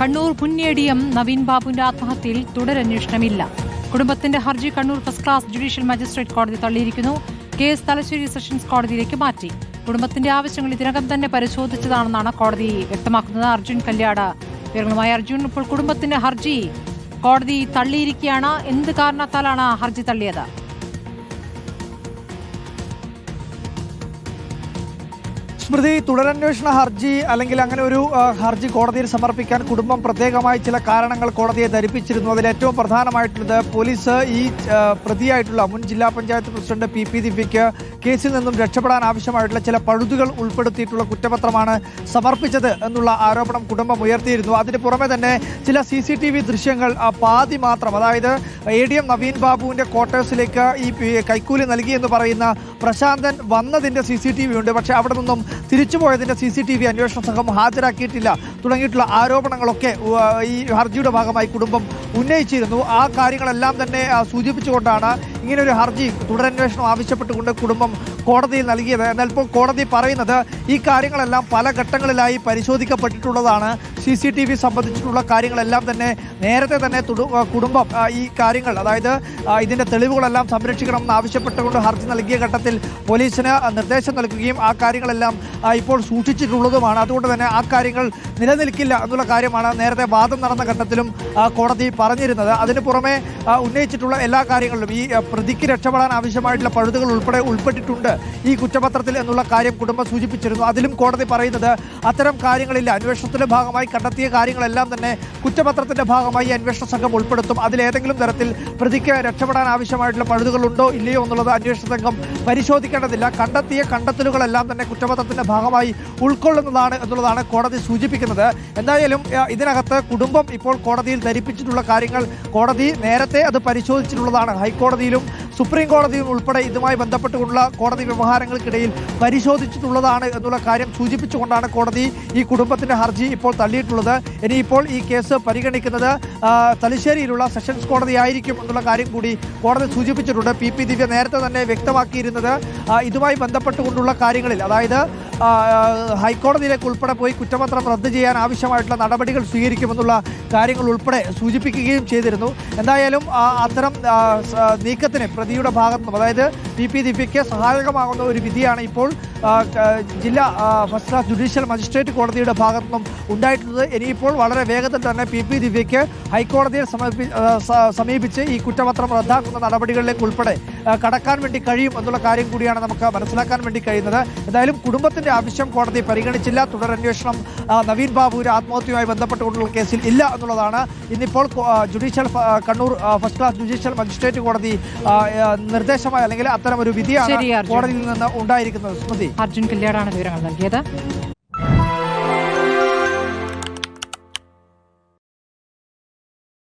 കണ്ണൂർ പുന്നേടിയം നവീൻ ബാബുവിന്റെ ആത്മഹത്യയിൽ തുടരന്വേഷണമില്ല. കുടുംബത്തിന്റെ ഹർജി Kannur first class judicial magistrate കോടതി തള്ളിയിരിക്കുന്നു. കേസ് തലശ്ശേരി സെഷൻസ് കോടതിയിലേക്ക് മാറ്റി. കുടുംബത്തിന്റെ ആവശ്യങ്ങൾ ഇതിനകം തന്നെ പരിശോധിച്ചതാണെന്നാണ് കോടതി വ്യക്തമാക്കുന്നത്. അർജുൻ കല്യാട്. വിവരങ്ങളുമായി അർജുൻ. ഇപ്പോൾ കുടുംബത്തിന്റെ ഹർജി കോടതി തള്ളിയിരിക്കുകയാണ്. എന്ത് കാരണത്താലാണ് ഹർജി തള്ളിയത്? സ്മൃതി തുടരന്വേഷണ ഹർജി അല്ലെങ്കിൽ അങ്ങനെ ഒരു ഹർജി കോടതിയിൽ സമർപ്പിക്കാൻ കുടുംബം പ്രത്യേകമായി ചില കാരണങ്ങൾ കോടതിയെ ധരിപ്പിച്ചിരുന്നു. അതിൽ ഏറ്റവും പ്രധാനമായിട്ടുള്ളത് പോലീസ് ഈ പ്രതിയായിട്ടുള്ള മുൻ ജില്ലാ പഞ്ചായത്ത് പ്രസിഡന്റ് പി. പി. ദിവ്യയ്ക്ക് കേസിൽ നിന്നും രക്ഷപ്പെടാൻ ആവശ്യമായിട്ടുള്ള ചില പഴുതുകൾ ഉൾപ്പെടുത്തിയിട്ടുള്ള കുറ്റപത്രമാണ് സമർപ്പിച്ചത് എന്നുള്ള ആരോപണം കുടുംബം ഉയർത്തിയിരുന്നു. അതിന് പുറമെ തന്നെ ചില സി സി ടി വി ദൃശ്യങ്ങൾ പാതി മാത്രം അതായത് എ ഡി എം നവീൻ ബാബുവിന്റെ ക്വാർട്ടേഴ്സിലേക്ക് ഈ കൈക്കൂലി നൽകിയെന്ന് പറയുന്ന പ്രശാന്തൻ വന്നതിന്റെ സി സി ടി വി ഉണ്ട്. പക്ഷേ അവിടെ നിന്നും തിരിച്ചുപോയതിന്റെ സി സി ടി വി അന്വേഷണ സംഘം ഹാജരാക്കിയിട്ടില്ല. തുടങ്ങിയിട്ടുള്ള ആരോപണങ്ങളൊക്കെ ഈ ഹർജിയുടെ ഭാഗമായി കുടുംബം ഉന്നയിച്ചിരുന്നു. ആ കാര്യങ്ങളെല്ലാം തന്നെ സൂചിപ്പിച്ചുകൊണ്ടാണ് ഇങ്ങനൊരു ഹർജി തുടരന്വേഷണം ആവശ്യപ്പെട്ടുകൊണ്ട് കുടുംബം കോടതിയിൽ നൽകിയത്. എന്നാൽ ഇപ്പോൾ കോടതി പറയുന്നത് ഈ കാര്യങ്ങളെല്ലാം പല ഘട്ടങ്ങളിലായി പരിശോധിക്കപ്പെട്ടിട്ടുള്ളതാണ്. സി സി ടി വി സംബന്ധിച്ചിട്ടുള്ള കാര്യങ്ങളെല്ലാം തന്നെ നേരത്തെ തന്നെ കുടുംബം ഈ കാര്യങ്ങൾ അതായത് ഇതിന്റെ തെളിവുകളെല്ലാം സംരക്ഷിക്കണം എന്ന് ആവശ്യപ്പെട്ടുകൊണ്ട് ഹർജി നൽകിയ ഘട്ടത്തിൽ പോലീസിന് നിർദ്ദേശം നൽകുകയും ആ കാര്യങ്ങളെല്ലാം ഇപ്പോൾ സൂക്ഷിച്ചിട്ടുള്ളതുമാണ്. അതുകൊണ്ട് തന്നെ ആ കാര്യങ്ങൾ നിലനിൽക്കില്ല എന്നുള്ള കാര്യമാണ് നേരത്തെ വാദം നടന്ന ഘട്ടത്തിലും കോടതി പറഞ്ഞിരുന്നത്. അതിന് പുറമെ ഉന്നയിച്ചിട്ടുള്ള എല്ലാ കാര്യങ്ങളിലും ഈ പ്രതിക്ക് രക്ഷപ്പെടാൻ ആവശ്യമായിട്ടുള്ള പഴുതുകൾ ഉൾപ്പെടെ ഉൾപ്പെട്ടിട്ടുണ്ട് ഈ കുറ്റപത്രത്തിൽ എന്നുള്ള കാര്യം കുടുംബം സൂചിപ്പിച്ചിരുന്നു. അതിലും കോടതി പറയുന്നത് അത്തരം കാര്യങ്ങളില്ല. അന്വേഷണത്തിന്റെ ഭാഗമായി കണ്ടെത്തിയ കാര്യങ്ങളെല്ലാം തന്നെ കുറ്റപത്രത്തിന്റെ ഭാഗമായി അന്വേഷണ സംഘം ഉൾപ്പെടുത്തും. അതിലേതെങ്കിലും തരത്തിൽ പ്രതിക്ക് രക്ഷപ്പെടാൻ ആവശ്യമായിട്ടുള്ള പഴുതുകളുണ്ടോ ഇല്ലയോ എന്നുള്ളത് അന്വേഷണ സംഘം പരിശോധിക്കേണ്ടതില്ല. കണ്ടെത്തിയ കണ്ടെത്തലുകളെല്ലാം തന്നെ കുറ്റപത്രത്തിന്റെ ഭാഗമായി ഉൾക്കൊള്ളുന്നതാണ് എന്നുള്ളതാണ് കോടതി സൂചിപ്പിക്കുന്നത്. എന്തായാലും ഇതിനകത്ത് കുടുംബം ഇപ്പോൾ കോടതിയിൽ ധരിപ്പിച്ചിട്ടുള്ള കാര്യങ്ങൾ കോടതി നേരത്തെ അത് പരിശോധിച്ചിട്ടുള്ളതാണ്. ഹൈക്കോടതിയിലും സുപ്രീം കോടതിയും ഉൾപ്പെടെ ഇതുമായി ബന്ധപ്പെട്ടുകൊണ്ടുള്ള കോടതി വ്യവഹാരങ്ങൾക്കിടയിൽ പരിശോധിച്ചിട്ടുള്ളതാണ് എന്നുള്ള കാര്യം സൂചിപ്പിച്ചുകൊണ്ടാണ് കോടതി ഈ കുടുംബത്തിന്റെ ഹർജി ഇപ്പോൾ തള്ളിയിട്ടുള്ളത്. ഇനിയിപ്പോൾ ഈ കേസ് പരിഗണിക്കുന്നത് തലശ്ശേരിയിലുള്ള സെഷൻസ് കോടതി ആയിരിക്കും എന്നുള്ള കാര്യം കൂടി കോടതി സൂചിപ്പിച്ചിട്ടുണ്ട്. പി പി ദിവ്യ നേരത്തെ തന്നെ വ്യക്തമാക്കിയിരുന്നത് ഇതുമായി ബന്ധപ്പെട്ടുകൊണ്ടുള്ള കാര്യങ്ങളിൽ. അതായത് ഹൈക്കോടതിയിലേക്ക് ഉൾപ്പെടെ പോയി കുറ്റപത്രം റദ്ദ് ചെയ്യാൻ ആവശ്യമായിട്ടുള്ള നടപടികൾ സ്വീകരിക്കുമെന്നുള്ള കാര്യങ്ങൾ ഉൾപ്പെടെ സൂചിപ്പിക്കുകയും ചെയ്തിരുന്നു. എന്തായാലും അത്തരം നീക്കത്തിന് പ്രതിയുടെ ഭാഗത്തുനിന്നും അതായത് ടി പി ദീപിക്ക് സഹായകമാകുന്ന ഒരു വിധിയാണ് ഇപ്പോൾ ജില്ലാ ഫസ്റ്റ് ക്ലാസ് ജുഡീഷ്യൽ മജിസ്ട്രേറ്റ് കോടതിയുടെ ഭാഗത്തു നിന്നും ഉണ്ടായിട്ടുള്ളത് ഇനിയിപ്പോൾ വളരെ വേഗത്തിൽ തന്നെ പി. പി. ദിവ്യയ്ക്ക് ഹൈക്കോടതിയെ സമീപിച്ച് ഈ കുറ്റപത്രം റദ്ദാക്കുന്ന നടപടികളിലേക്ക് ഉൾപ്പെടെ കടക്കാൻ വേണ്ടി കഴിയും എന്നുള്ള കാര്യം കൂടിയാണ് നമുക്ക് മനസ്സിലാക്കാൻ വേണ്ടി കഴിയുന്നത്. എന്തായാലും കുടുംബത്തിന്റെ ആവശ്യം കോടതി പരിഗണിച്ചില്ല. തുടരന്വേഷണം നവീൻ ബാബുവിന്റെ ആത്മഹത്യയുമായി ബന്ധപ്പെട്ടുകൊണ്ടുള്ള കേസിൽ ഇല്ല എന്നുള്ളതാണ്. ഇന്നിപ്പോൾ judicial Kannur first class judicial magistrate കോടതി നിർദ്ദേശമായി അല്ലെങ്കിൽ അത്തരം ഒരു വിധിയാണ്. കോടതിയിൽ നിന്ന് ഉണ്ടായിരിക്കുന്നത്. സ്മൃതി. അർജുൻ കല്യാടാണ് വിവരങ്ങൾ നൽകിയത്.